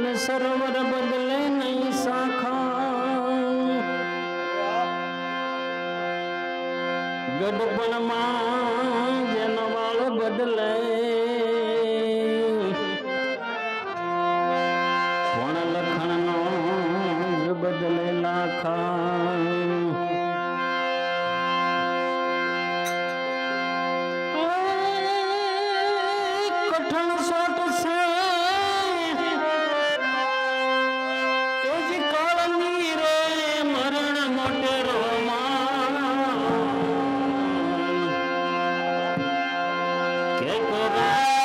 અને સરોવર બદલે નહીં શાખા ગઢપણમાં જેનો વાળ બદલે. પણ લખણનો બદલે લાખા. કઠણ સોટ છે. Que cobrar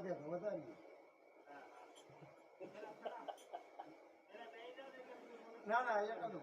समझ गया समझ आ रही है ना ना ये